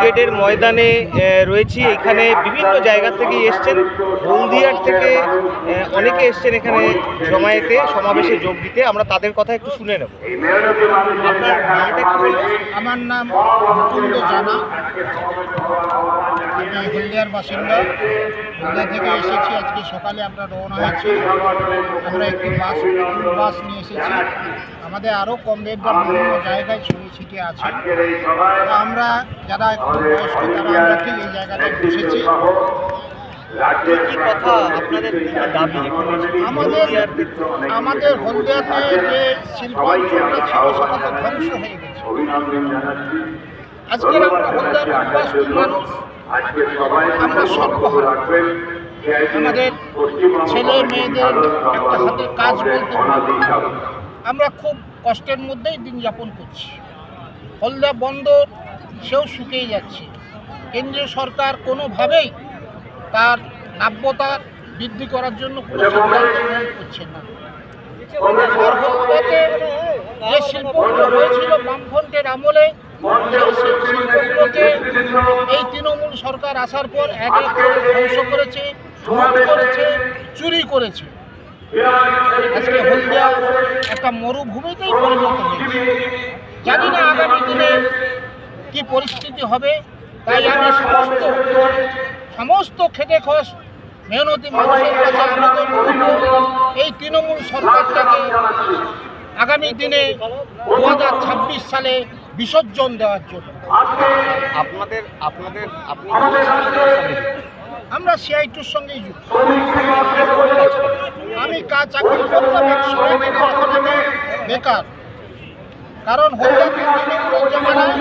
ব্রিগেডের ময়দানে রয়েছি। এখানে বিভিন্ন জায়গা থেকে এসছেন। হলদিয়ার থেকে অনেকে এসছেন এখানে জমায়েতে সমাবেশে যোগ দিতে। আমরা তাদের কথা একটু শুনে নেব? আমার নাম জানা। আমি হলদিয়ার বাসিন্দা। হলদিয়া থেকে এসেছি আজকে সকালে আমরা রওনা হয়েছি। আমরা একটি বাস বাস নিয়ে এসেছি। আমাদের আরও কম রেটদার বিভিন্ন জায়গায় ছড়িয়ে ছিটিয়ে আছে। তো আমরা যারা একটু বয়স্ক তারা আমরা ঠিক এই জায়গাটায় বসেছি। আমাদের আমাদের হলদিয়াতে যে শিল্পাঞ্চলটা ছিল সেটা তো ধ্বংস হয়ে গেছে। আজকের আমরা উদ্বাস্ত মানুষ। আমরা সর্বহারা আমাদের ছেলে মেয়েদের একটা হাতে কাজ বলতে আমরা খুব কষ্টের মধ্যেই দিন যাপন করছি। হলদা বন্দর সেও শুকিয়ে যাচ্ছে। কেন্দ্রীয় সরকার কোনোভাবেই তার নাব্যতা বৃদ্ধি করার জন্য কোনো করছে না। যে শিল্পগুলো বামফ্রন্টের আমলে এই তৃণমূল সরকার আসার পর এক এক করে ধ্বংস করেছে করেছে, চুরি করেছে। আজকে হলদিয়া একটা মরুভূমিতেই পরিণত হয়েছে। জানি না আগামী দিনে কি পরিস্থিতি হবে, তাই আমি সমস্ত সমস্ত খেটে খস মেহনতি মানুষের কাছে আবেদন এই তৃণমূল সরকারটাকে আগামী দিনে দু হাজার ছাব্বিশ সালে বিসর্জন দেওয়ার জন্য। আপনাদের আপনাদের? আমরা সিআইটুর সঙ্গেই যুক্ত। আমি কাজ চাকরি করতাম এক সময় এখন আমি বেকার। কারণ তৃণমূলের জমানায়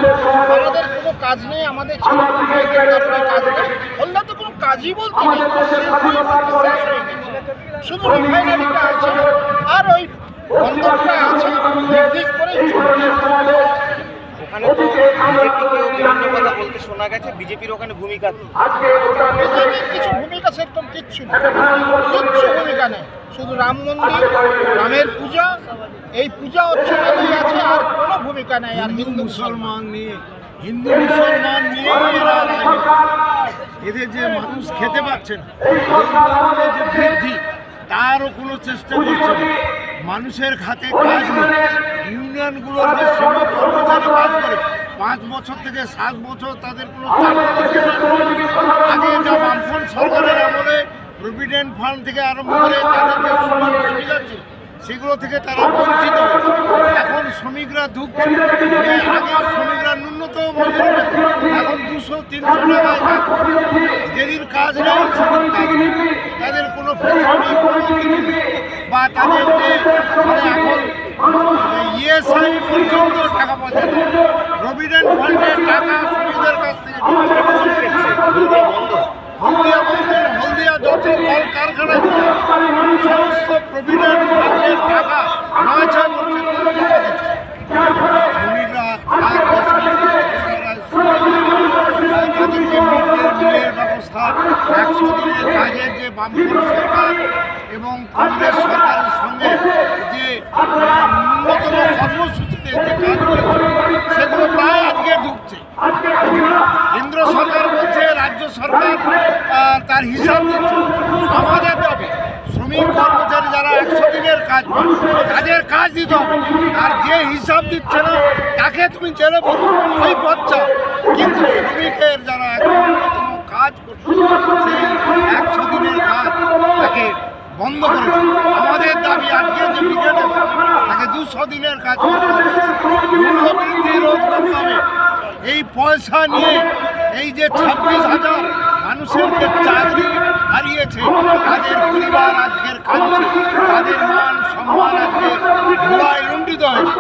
আমাদের কোনো কাজ নেই আমাদের ছেলে মেয়েদের কারণে কাজ নেই। হল্লাতে কোনো কাজই বলতে নেই। হয়ে শুধু রিফাইনারিটা আছে আর ওই বন্দরটা আছে। দিক চলছে। ওখানে তো বিজেপিকেও কথা বলতে শোনা গেছে বিজেপির ওখানে ভূমিকা কিছু ভূমিকা সেরকম কিচ্ছু নেই। কিচ্ছু ভূমিকা নেই। শুধু রাম মন্দির রামের পূজা এই পূজা অর্চনাতেই আছে আর কোনো ভূমিকা নেই আর হিন্দু মুসলমান নিয়ে হিন্দু মুসলমান নিয়ে এরা এদের যে মানুষ খেতে পাচ্ছে না যে বৃদ্ধি তারও কোনো চেষ্টা করছে না। মানুষের খাতে কাজ নেই। ইউনিয়নগুলোর যে কাজ করে। পাঁচ বছর থেকে সাত বছর তাদের কোনো চাকরি আগে যা বামফ্রন্ট সরকারের আমলে প্রভিডেন্ট ফান্ড থেকে আরম্ভ করে তাদের যে সুযোগ সুবিধা ছিল সেগুলো থেকে তারা বঞ্চিত এখন শ্রমিকরা ধুকছে। আগে শ্রমিকরা ন্যূনতম মজুরি এখন দুশো তিনশো টাকায় কাজ যেদিন কাজ নেই সেদিন তাদের কোনো ফেসিলিটি কোনো কিছু নেই। বা তাদের যে মানে এখন ইএসআই পর্যন্ত টাকা পয়সা নেই প্রভিডেন্ট ফান্ডের টাকা শ্রমিকদের কাছ থেকে হলদিয়া বন্দর হলদিয়া যত কল সমস্ত প্রভিডেন্ট ফান্ডের টাকা যে মিড ডে ব্যবস্থা একশো দিনের কাজের যে বামপন্থী সরকার এবং কংগ্রেস সরকারের সঙ্গে যে ন্যূনতম কর্মসূচিতে যে কাজ হয়েছে সেগুলো প্রায় আজকে ঢুকছে। কেন্দ্র সরকার বলছে, রাজ্য সরকার তার হিসাব দিচ্ছে। আমাদের দাবি শ্রমিক কর্মচারী যারা একশো দিনের কাজ তাদের কাজ দিতে হবে। আর যে হিসাব দিচ্ছে না, তাকে তুমি জেলে ওই বাচ্চা কিন্তু শ্রমিকের যারা কাজ করছে সেই একশো দিনের কাজ তাকে বন্ধ করেছে আমাদের দাবি আজকে যে ব্রিগেডে তাকে দুশো দিনের কাজ রোধ করতে হবে। এই পয়সা নিয়ে এই যে ছাব্বিশ হাজার মানুষের যে চাকরি হারিয়েছে, তাদের পরিবার আজকের কাঁদছে তাদের মান সম্মান আজকে ধুলায় লুণ্ঠিত হয়েছে।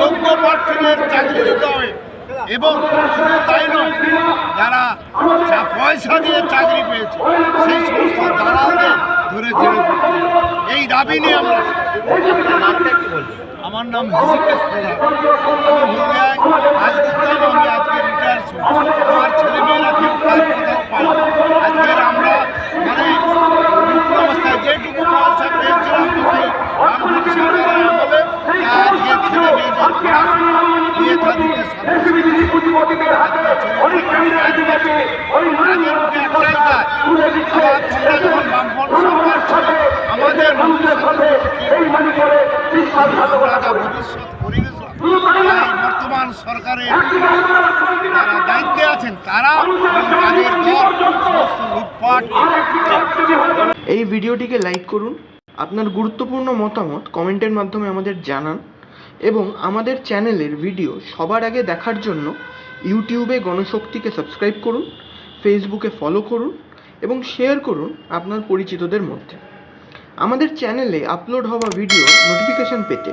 যোগ্য প্রার্থীদের চাকরি দিতে হবে। এবং শুধু তাই নয়, যারা পয়সা দিয়ে চাকরি পেয়েছে, সেই সমস্ত দালালদের ধরে এই দাবি নিয়ে আমরা আমার নাম হৃষিকেশ প্রধান আমি হলদিয়ায় কাজ করতাম আজকে রিটায়ার আমার ছেলে মেয়েরা কেউ কোথাও পায় আজকের আমরা মানে বিপুল অবস্থায় যেটুকু পয়সা পেয়েছিলাম সেই রামপুর সরকারের আমলে তা আজকে ছেলে মেয়েদের পড়াশোনা বিয়ে থাদিতে সর্বশেষ আজকে ছেলে মেয়েরা আমরা যা ভবিষ্যৎ বর্তমান সরকারের যারা দায়িত্বে আছেন তারা তাদের লুটপাট এই ভিডিওটিকে লাইক করুন আপনার গুরুত্বপূর্ণ মতামত কমেন্টের মাধ্যমে আমাদের জানান এবং আমাদের চ্যানেলের ভিডিও সবার আগে দেখার জন্য ইউটিউবে গণশক্তিকে সাবস্ক্রাইব করুন ফেসবুকে ফলো করুন এবং শেয়ার করুন আপনার পরিচিতদের মধ্যে। আমাদের চ্যানেলে আপলোড হওয়া ভিডিও নোটিফিকেশন পেতে